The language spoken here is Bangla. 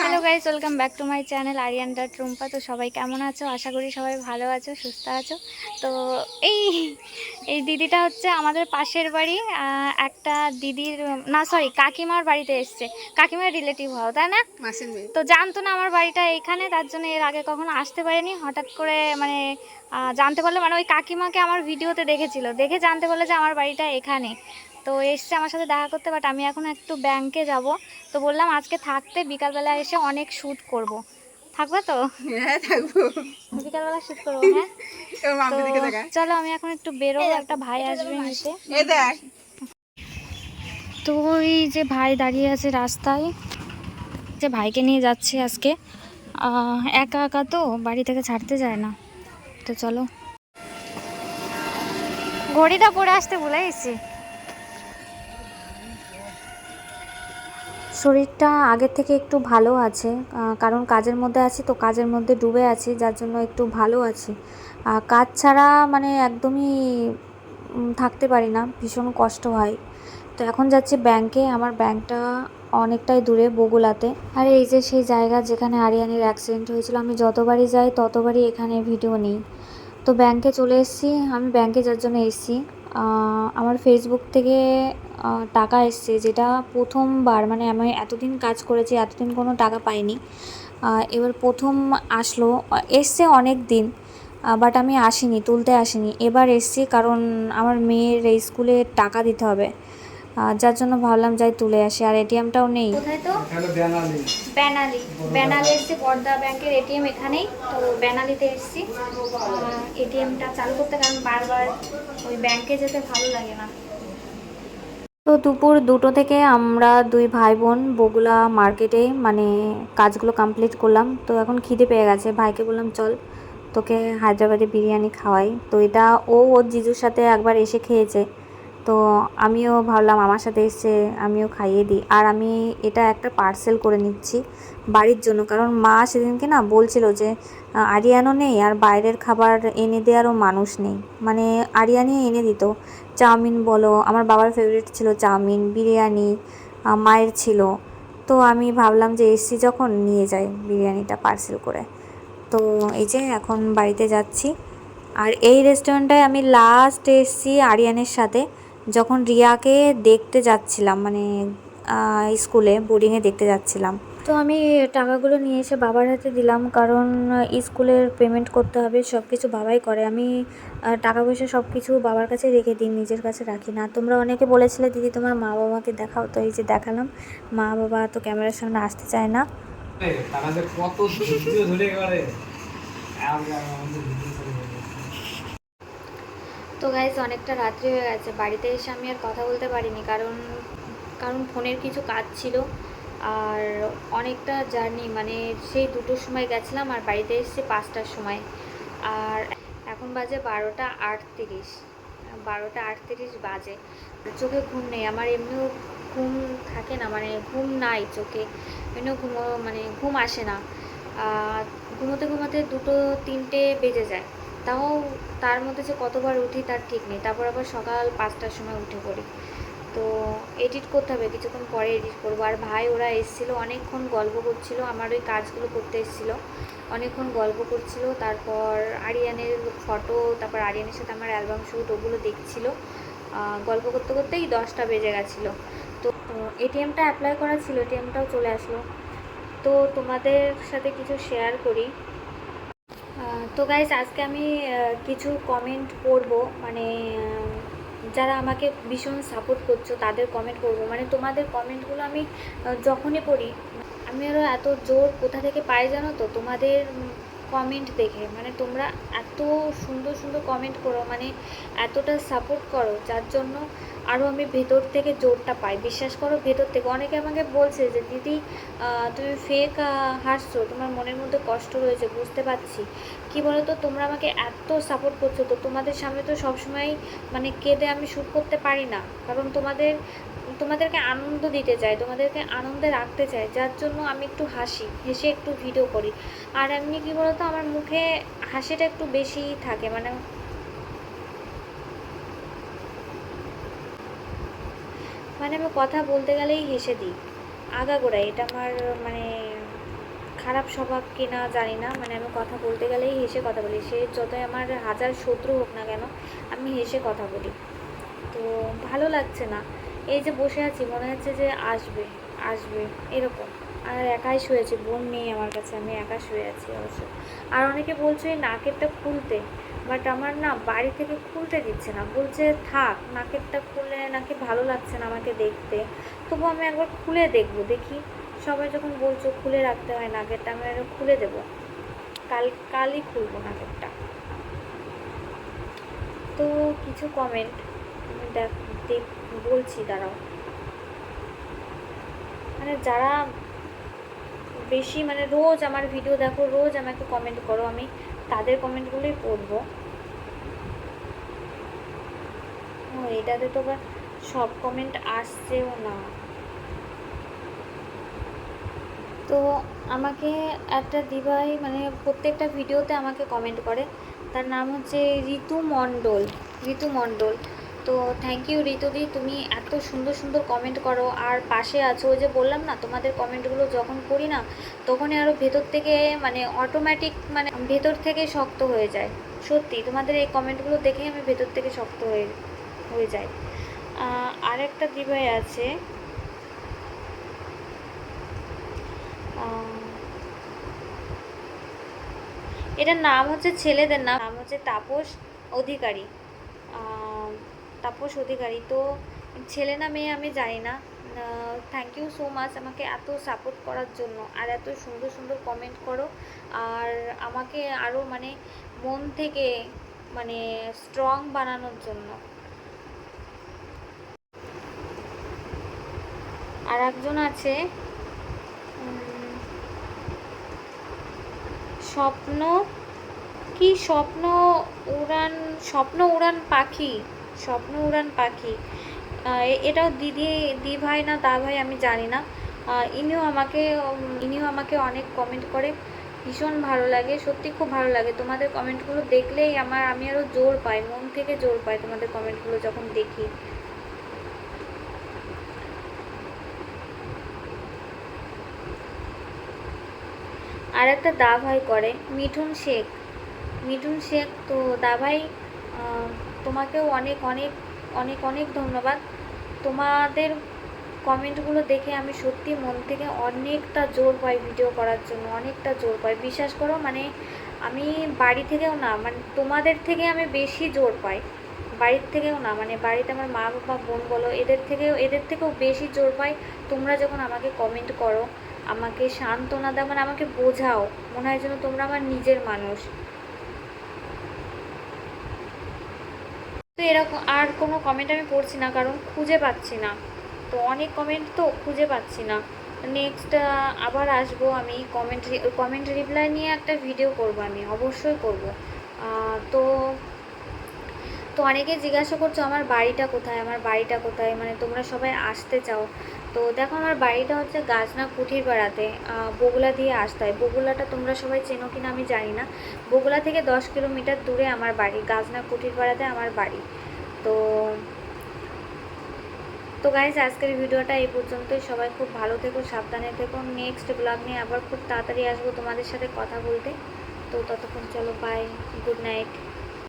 Hello guys welcome back to my channel Ariyan dot Rumpa তো সবাই কেমন আছো? আশা করি সবাই ভালো আছো সুস্থ আছো। তো এই এই দিদিটা হচ্ছে আমাদের পাশের বাড়ি। একটা দিদির না সরি কাকিমার বাড়িতে এসছে। কাকিমার রিলেটিভ হও তাই না? তো জানতো না আমার বাড়িটা এইখানে তার জন্য এর আগে কখনো আসতে পারেনি। হঠাৎ করে মানে জানতে পারল মানে ওই কাকিমাকে আমার ভিডিওতে দেখেছিল। দেখে জানতে পারল যে আমার বাড়িটা এখানে। তো এসছে আমার সাথে দেখা করতে বাট আমি এখন একটু ব্যাংকে যাব। তো বললাম আজকে থাকতে বিকালবেলা এসে অনেক শ্যুট করব। থাকবে তো? হ্যাঁ থাকব। বিকালবেলা শ্যুট করব হ্যাঁ? তো মাম্পি দেখা চলো আমি এখন একটু বেরোবো একটা ভাই আসবে দেখ। তো এই যে ভাই দাঁড়িয়ে আছে রাস্তায় যে ভাইকে নিয়ে যাচ্ছি আজকে। একা একা তো বাড়ি থেকে ছাড়তে যায় না। তো চলো। ঘড়িটা পরে আসতে ভুলে গেছি। শরীরটা আগের থেকে একটু ভালো আছে কারণ কাজের মধ্যে আছি তো কাজের মধ্যে ডুবে আছি, যার জন্য একটু ভালো আছি। কাজ ছাড়া মানে একদমই থাকতে পারি না, ভীষণ কষ্ট হয়। তো এখন যাচ্ছি ব্যাংকে, আমার ব্যাংকটা অনেকটাই দূরে, বগুলাতে। আর এই যে সেই জায়গা যেখানে আরিয়ানের অ্যাক্সিডেন্ট হয়েছিল, আমি যতবারই যাই ততবারই এখানে ভিডিও নিই। তো ব্যাংকে চলে এসেছি, আমি ব্যাংকে যার জন্য এসেছি। আমার ফেসবুক থেকে টাকা এসছে, যেটা প্রথমবার মানে আমি এতদিন কাজ করেছি, এতদিন কোনো টাকা পাইনি। এবার প্রথম আসলো, এসছে অনেক দিন বাট আমি আসিনি, তুলতে আসিনি। এবার এসছি কারণ আমার মেয়ের এই স্কুলে টাকা দিতে হবে। যার জন্য ভাবলাম যাই তুলে আসি। আর এটিএমটাও নেই। তো? ব্যানালি ব্যানালি এসছি পর্দা ব্যাংকের এটিএম এখানেই। তো ব্যানালিতে এসছি। এটিএমটা চালু করতে কারণ বারবার ওই ব্যাংকে যেতে ভালো লাগে না। তো দুপুর দুটো থেকে আমরা দুই ভাই বোন বগুলা মার্কেটে মানে কাজগুলো কমপ্লিট করলাম। তো এখন খিদে পেয়ে গেছে। ভাইকে বললাম চল তোকে হায়দ্রাবাদে বিরিয়ানি খাওয়াই। তো এটা ও ওর জিজুর সাথে একবার এসে খেয়েছে। তো আমিও ভাবলাম আমার সাথে এসে আমিও খাইয়ে দিই। আর আমি এটা একটা পার্সেল করে নিচ্ছি বাড়ির জন্য। কারণ মা সেদিনকে না বলছিল যে আরিয়ানও নেই আর বাইরের খাবার এনে দেওয়ারও মানুষ নেই। মানে আরিয়ানি এনে দিত। চাউমিন বলো, আমার বাবার ফেভারিট ছিল চাউমিন, বিরিয়ানি মায়ের ছিল। তো আমি ভাবলাম যে এসছি যখন নিয়ে যাই বিরিয়ানিটা পার্সেল করে। তো এই যে এখন বাড়িতে যাচ্ছি। আর এই রেস্টুরেন্টটায় আমি লাস্ট এসেছি আরিয়ানের সাথে। যখন রিয়াকে দেখতে যাচ্ছিলাম মানে স্কুলে বোর্ডিংয়ে দেখতে যাচ্ছিলাম। তো আমি টাকাগুলো নিয়ে এসে বাবার হাতে দিলাম কারণ স্কুলের পেমেন্ট করতে হবে সব কিছু বাবাই করে। আমি টাকা পয়সা সব কিছু বাবার কাছে রেখে দিই নিজের কাছে রাখি না। তোমরা অনেকে বলেছিলে দিদি তোমার মা বাবাকে দেখাও। তো এই যে দেখালাম মা বাবা তো ক্যামেরার সামনে আসতে চায় না। কত ধরে করে আমাদের ভিডিও করে তো গাইজ অনেকটা রাত্রি হয়ে গেছে। বাড়িতে এসে আমি আর কথা বলতে পারিনি, কারণ কারণ ফোনের কিছু কাজ ছিল। আর অনেকটা জার্নি মানে সেই দুটোর সময় গেছিলাম আর বাড়িতে এসেছি পাঁচটার সময়। আর এখন বাজে বারোটা আটত্রিশ। বারোটা আটত্রিশ বাজে। চোখে ঘুম নেই। আমার এমনিও ঘুম থাকে না মানে ঘুম নাই চোখে। এমনিও ঘুম মানে ঘুম আসে না। ঘুমোতে ঘুমোতে দুটো তিনটে বেজে যায়। তাও তার মধ্যে যে কতবার উঠি তার ঠিক নেই। তারপর আবার সকাল পাঁচটার সময় উঠে পড়ি। তো এডিট করতে হবে, কিছুক্ষণ পরে এডিট করব। আর ভাই, ওরা এসেছিল, অনেকক্ষণ গল্প করছিল, আমার ওই কাজগুলো করতে এসেছিল। অনেকক্ষণ গল্প করছিল, তারপর আরিয়ানের ফটো তারপর আরিয়ানের সাথে আমার অ্যালবাম শ্যুট ওগুলো দেখছিল। গল্প করতে করতেই দশটা বেজে গেছিল। তো এটিএমটা অ্যাপ্লাই করা ছিল এটিএমটাও চলে আসলো। তো তোমাদের সাথে কিছু শেয়ার করি। তো গাইজ আজকে আমি কিছু কমেন্ট করব। মানে যারা আমাকে ভীষণ সাপোর্ট করছ, তাদের কমেন্ট করব। মানে তোমাদের কমেন্টগুলো আমি যখনই পড়ি, আমি আরও এত জোর কোথা থেকে পাই জানো তো? তোমাদের কমেন্ট দেখে। মানে তোমরা এত সুন্দর সুন্দর কমেন্ট করো মানে এতটা সাপোর্ট করো, যার জন্য আরও আমি ভেতর থেকে জোরটা পাই। বিশ্বাস করো, ভেতর থেকে। অনেকে আমাকে বলছে যে, দিদি তুমি ফেক হাসছো, তোমার মনের মধ্যে কষ্ট রয়েছে, বুঝতে পারছি। কি বলো তো তোমরা আমাকে এত সাপোর্ট করছ তো তোমাদের সামনে তো সবসময় মানে কেঁদে আমি শ্যুট করতে পারি না। কারণ তোমাদের তোমাদেরকে আনন্দ দিতে চাই, তোমাদেরকে আনন্দে রাখতে চাই, যার জন্য আমি একটু হাসি, হেসে একটু ভিডিও করি। আর এমনি কি বলতো, আমার মুখে হাসিটা একটু বেশিই থাকে মানে মানে আমি কথা বলতে গেলেই হেসে দিই। আগাগোড়াই এটা আমার মানে খারাপ স্বভাব কিনা জানি না মানে আমি কথা বলতে গেলেই হেসে কথা বলি। সে যতই আমার হাজার শত্রু হোক না কেন, আমি হেসে কথা বলি। তো ভালো লাগছে না। এই যে বসে আছি, মনে হচ্ছে যে আসবে আসবে, এরকম। আর একাই শুয়েছি, বোন নেই আমার কাছে, আমি একা শুয়ে আছি অবশ্য। আর অনেকে বলছে এই নাকেরটা খুলতে বাট আমার না বাড়ি থেকে খুলতে দিচ্ছে না। বলছে থাক, নাকেরটা খুলে নাকি ভালো লাগছে না আমাকে দেখতে। তবু আমি একবার খুলে দেখব, দেখি। সবাই যখন বলছো খুলে রাখতে হয় নাকেরটা, আমি একবার খুলে দেবো। কাল, কালই খুলবো নাকেরটা। তো কিছু কমেন্ট দেখ দেখ বলছি, দাঁড়াও। মানে যারা বেশি মানে রোজ আমার ভিডিও দেখো, রোজ আমাকে কমেন্ট করো, আমি তাদের কমেন্টগুলোই পড়ব। ও, এটাতে তো আবার সব কমেন্ট আসছেও না। তো আমাকে একটা দিভাই মানে প্রত্যেকটা ভিডিওতে আমাকে কমেন্ট করে। তার নাম হচ্ছে ঋতু মণ্ডল ঋতু মণ্ডল। তো থ্যাংক ইউ ঋতুদি, তুমি এত সুন্দর সুন্দর কমেন্ট করো। আর পাশে আছো ওই যে বললাম না, তোমাদের কমেন্টগুলো যখন করি না, তখনই আরও ভেতর থেকে মানে অটোমেটিক মানে ভেতর থেকে শক্ত হয়ে যায়। সত্যি, তোমাদের এই কমেন্টগুলো দেখেই আমি ভেতর থেকে শক্ত হয়ে হয়ে যাই। আরেকটা দিভাই আছে। এটার নাম হচ্ছে ছেলেদের নাম নাম হচ্ছে তাপস অধিকারী। তাপস অধিকারী। তো ছেলে না মেয়ে আমি জানি না। থ্যাংক ইউ সো মাচ আমাকে এত সাপোর্ট করার জন্য আর এত সুন্দর সুন্দর কমেন্ট করো। আর আমাকে আরও মানে মন থেকে মানে স্ট্রং বানানোর জন্য। আর একজন আছে স্বপ্ন, কি স্বপ্ন উড়ান স্বপ্ন উড়ান পাখি। স্বপ্ন উড়ান পাখি। এটাও দিদি দি ভাই না দা ভাই আমি জানি না। ইনিও আমাকে ইনিও আমাকে অনেক কমেন্ট করে। ভীষণ ভালো লাগে, সত্যি খুব ভালো লাগে। তোমাদের কমেন্টগুলো দেখলেই আমার, আমি আরও জোর পাই, মন থেকে জোর পাই তোমাদের কমেন্টগুলো যখন দেখি। আর একটা দা ভাই করে, মিঠুন শেখ। মিঠুন শেখ তো দা ভাই তোমাকেও অনেক অনেক অনেক অনেক ধন্যবাদ। তোমাদের কমেন্টগুলো দেখে আমি সত্যি মন থেকে অনেকটা জোর পাই ভিডিও করার জন্য, অনেকটা জোর পাই। বিশ্বাস করো মানে আমি বাড়ি থেকেও না মানে তোমাদের থেকে আমি বেশি জোর পাই। বাড়ির থেকেও না মানে বাড়িতে আমার মা, বাবা, বোন বলো, এদের থেকেও এদের থেকেও বেশি জোর পাই। তোমরা যখন আমাকে কমেন্ট করো, আমাকে সান্ত্বনা দাও মানে আমাকে বোঝাও, মনে হয় যেন তোমরা আমার নিজের মানুষ। তো এরকম আর কোনো কমেন্ট আমি পড়ছি না, কারণ খুঁজে পাচ্ছি না। তো অনেক কমেন্ট তো খুঁজে পাচ্ছি না। নেক্সট আবার আসব আমি কমেন্ট কমেন্ট রিপ্লাই নিয়ে একটা ভিডিও করব আমি, অবশ্যই করব। তো তো অনেকে জিজ্ঞাসা করছ, আমার বাড়িটা কোথায়? আমার বাড়িটা কোথায়? মানে তোমরা সবাই আসতে চাও। তো দেখো, আমার বাড়িটা হচ্ছে গাজনা কুঠির পাড়াতে বগুলা দিয়ে আসতে হয়। বগুলাটা তোমরা সবাই চেনো কিনা আমি জানি না। বগুলা থেকে দশ কিলোমিটার দূরে আমার বাড়ি গাজনা কুঠির পাড়াতে আমার বাড়ি। তো তো গাইজ আজকের ভিডিওটা এই পর্যন্তই। সবাই খুব ভালো থেকো, সাবধানে থেকো। নেক্সট ব্লগ নিয়ে আবার খুব তাড়াতাড়ি আসব তোমাদের সাথে কথা বলতে। তো ততক্ষণ চলো বাই গুড নাইট